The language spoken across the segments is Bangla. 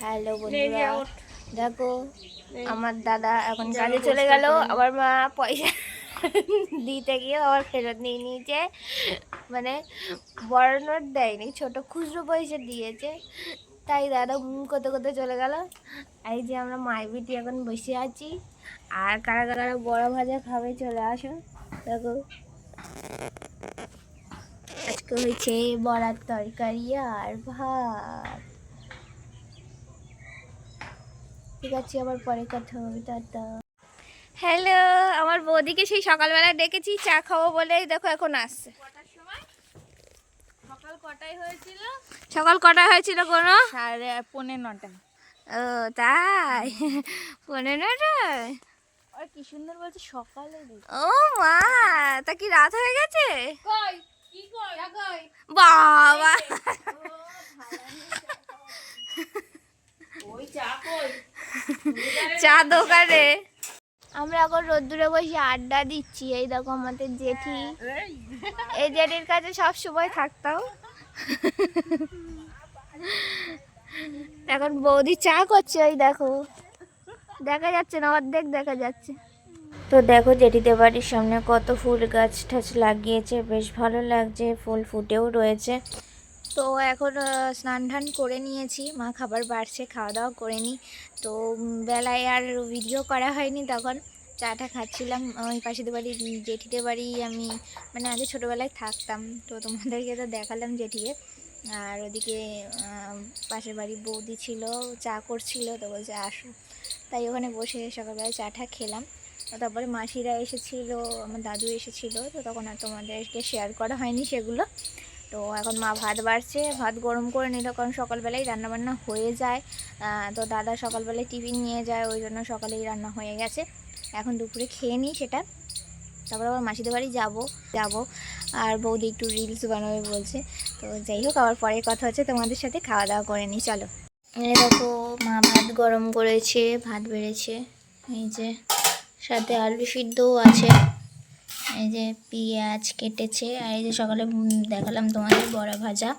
হ্যালো বন্ধুরা। দেখো আমার দাদা এখন কাজে চলে গেল আমার মা পয়সা দিতে গিয়ে আবার ফেরত নিয়ে নিয়েছে। মানে বড় নোট দেয়নি ছোট খুচরো পয়সা দিয়েছে। তাই দাদা মুখ করতে করতে চলে গেল। এই যে আমরা মায়ের বিটি এখন বসে আছি। আর কারা কারা বড় ভাজা খাবে চলে আসো। দেখো। আজকে হয়েছে বড়ার তরকারি আর ভাত। ঠিক আছে আবার পরে কথা হবে টাটা। হ্যালো আমার বৌদিকে সেই সকালবেলা ডেকেছি চা খাব বলে দেখো এখন আসছে। সকাল কটায় হয়েছিল? সকাল কটায় হয়েছিল কোনো? সাড়ে পনেরো নটায়। ও তাই? পনেরোটায় আর কি সুন্দর বলছে সকালে ও মা তা কি রাত হয়ে গেছে? বাবা ওই চা কই চা দোকানে। আমরা এখন রোদ্দুরে বসে আড্ডা দিচ্ছি। এই দেখো আমাদের জেঠি। এই জেঠির কাছে সব সময় থাকতাম। এখন বৌদি চা করছে ওই দেখো। দেখা যাচ্ছে না, অর্ধেক দেখা যাচ্ছে। তো দেখো জেঠিদের বাড়ির সামনে কত ফুল গাছ টাছ লাগিয়েছে। বেশ ভালো লাগছে, ফুল ফুটেও রয়েছে। তো এখন স্নান টান করে নিয়েছি। মা খাবার বাড়ছে, খাওয়া দাওয়া করে নি। তো বেলায় আর ভিডিও করা হয়নি তখন। চাটা খাচ্ছিলাম। ওই পাশেদের বাড়ি জেঠিদের বাড়ি আমি মানে আগে ছোটোবেলায় থাকতাম। তো তোমাদেরকে তো দেখালাম জেঠিকে। আর ওদিকে পাশের বাড়ি বৌদি ছিল, চা করছিল, তো বলছে, আসো। তাই ওখানে বসে সকালবেলায় চাটা খেলাম। তারপরে মাসিরা এসেছিল, আমার দাদু এসেছিল, তো তখন আর তোমাদেরকে শেয়ার করা হয়নি সেগুলো। তো এখন মা ভাত বাড়ছে, ভাত গরম করে নিল কারণ সকালবেলায় রান্নাবান্না হয়ে যায়। তো দাদা সকালবেলায় টিফিন নিয়ে যায়, ওই জন্য সকালেই রান্না হয়ে গেছে। এখন দুপুরে খেয়ে নিই সেটা। তারপর আবার মাসিদের বাড়ি যাব যাব। আর বৌদি একটু রিলস বানাবে বলছে। তো যাই হোক, আবার পরে কথা হচ্ছে, তোমাদের সাথে খাওয়া দাওয়া করে নিই, চলো। দেখো, মা ভাত গরম করেছে, ভাত বেড়েছে। এই যে, সাথে আলু সিদ্ধও আছে। এই যে পেঁয়াজ কেটেছে, আর এই যে সকালে দেখালাম তোমাদের বড়া ভাজা।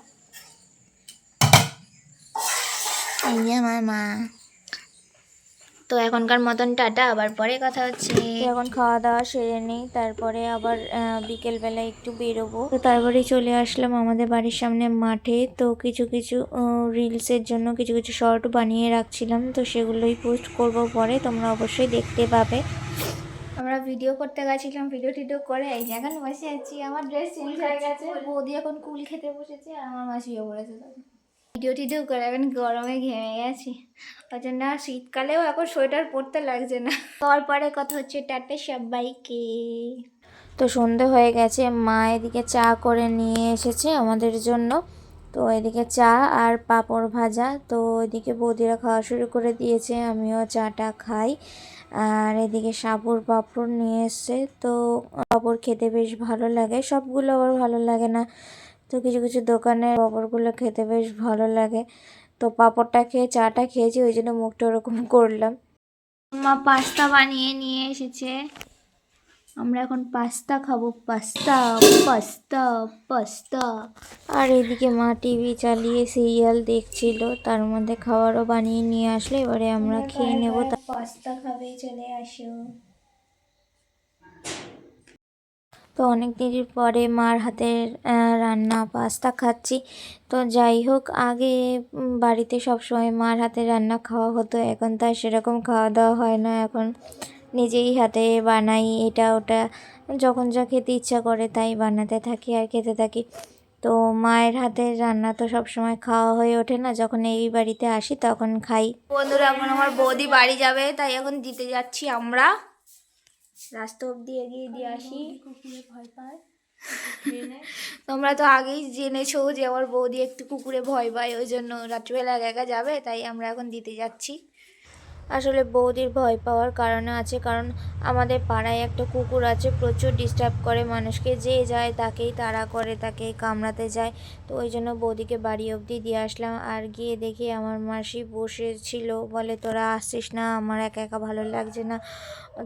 এই যে আমার মা। তো এখনকার মতন টাটা, আবার পরে কথা হচ্ছে। এখন খাওয়া দাওয়া সেরে নিই, তারপরে আবার বিকেলবেলা একটু বেরোবো। তো তারপরে চলে আসলাম আমাদের বাড়ির সামনে মাঠে। তো কিছু কিছু রিলসের জন্য কিছু কিছু শর্ট বানিয়ে রাখছিলাম। তো সেগুলোই পোস্ট করব পরে, তোমরা অবশ্যই দেখতে পাবে। আমরা ভিডিও করতে গেছিলাম, ভিডিও টিডিও করে এই যে এখন বসে আছি, আমার ড্রেস চেঞ্জ হয়ে গেছে। বৌদি এখন কুল খেতে বসেছে, আর আমার মাসিও পড়েছে ভিডিও টিডিও করে, এখন গরমে ঘেমে গেছি। ওই জন্য শীতকালেও এখন সোয়েটার পরতে লাগছে না। তারপরে কথা হচ্ছে টাটা সবাইকে। তো সন্ধে হয়ে গেছে, মা এদিকে চা করে নিয়ে এসেছে আমাদের জন্য। তো এদিকে চা আর পাঁপড় ভাজা। তো এদিকে বৌদিরা খাওয়া শুরু করে দিয়েছে, আমিও চাটা খাই। আর এদিকে সাবুর পাঁপড় নিয়ে এসছে। তো পাঁপড় খেতে বেশ ভালো লাগে। সবগুলো আবার ভালো লাগে না। তো কিছু কিছু দোকানের পাঁপড়গুলো খেতে বেশ ভালো লাগে। তো পাঁপড়টা খেয়ে, চাটা খেয়েছি, ওই জন্য মুখটা ওরকম করলাম। মা পাস্তা বানিয়ে নিয়ে এসেছে। আমরা এখন পাস্তা খাব। পাস্তা পাস্তা পাস্তা আর এদিকে মা টিভি চালিয়ে সিরিয়াল দেখছিল তার মধ্যে খাবারও বানিয়ে নিয়ে আসলে এবারে আমরা খেয়ে নেব পাস্তা খাবে চলে আসো। তো অনেক দিনের পরে মার হাতের রান্না পাস্তা খাচ্ছি। তো যাই হোক আগে বাড়িতে সবসময় মার হাতের রান্না খাওয়া হতো এখন তো আর সেরকম খাওয়া দাওয়া হয় না এখন। নিজেই হাতে বানাই, এটা ওটা। যখন যা খেতে ইচ্ছা করে তাই বানাতে থাকি আর খেতে থাকি। তো মায়ের হাতের রান্না তো সবসময় খাওয়া হয়ে ওঠে না, যখন এই বাড়িতে আসি তখন খাই। বন্ধুরা, এখন আমার বৌদি বাড়ি যাবে, তাই এখন দিতে যাচ্ছি আমরা। রাস্তা অব্দি এগিয়ে দিয়ে আসি। তোমরা তো আগেই জেনেছো যে আমার বৌদি একটু কুকুরে ভয় পায়, ওই জন্য রাত্রিবেলা একা একা যাবে, তাই আমরা এখন দিতে যাচ্ছি। আসলে বৌদির ভয় পাওয়ার কারণে আছে, কারণ আমাদের পাড়ায় একটা কুকুর আছে, প্রচুর ডিস্টার্ব করে মানুষকে, যে যায় তাকেই তাড়া করে তাকে কামড়াতে যায়। তো ওই জন্য বৌদিকে বাড়ি অবধি দিয়ে আসলাম। আর গিয়ে দেখি আমার মাসি বসেছিল বলে তোরা আসছিস না, আমার একা একা ভালো লাগছে না।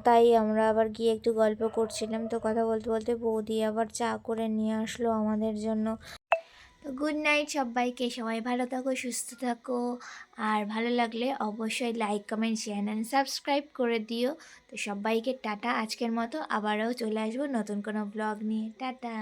তাই আমরা আবার গিয়ে একটু গল্প করছিলাম। তো কথা বলতে বলতে বৌদি আবার চা করে নিয়ে আসলো আমাদের জন্য। তো গুড নাইট সবাইকে। সবাই ভালো থাকো, সুস্থ থাকো। আর ভালো লাগলে অবশ্যই like, comment share and subscribe করে দিও। তো সবাইকে টাটা। আজকের মতো আবারও চলে আসব নতুন কোনো ব্লগ নিয়ে। টাটা।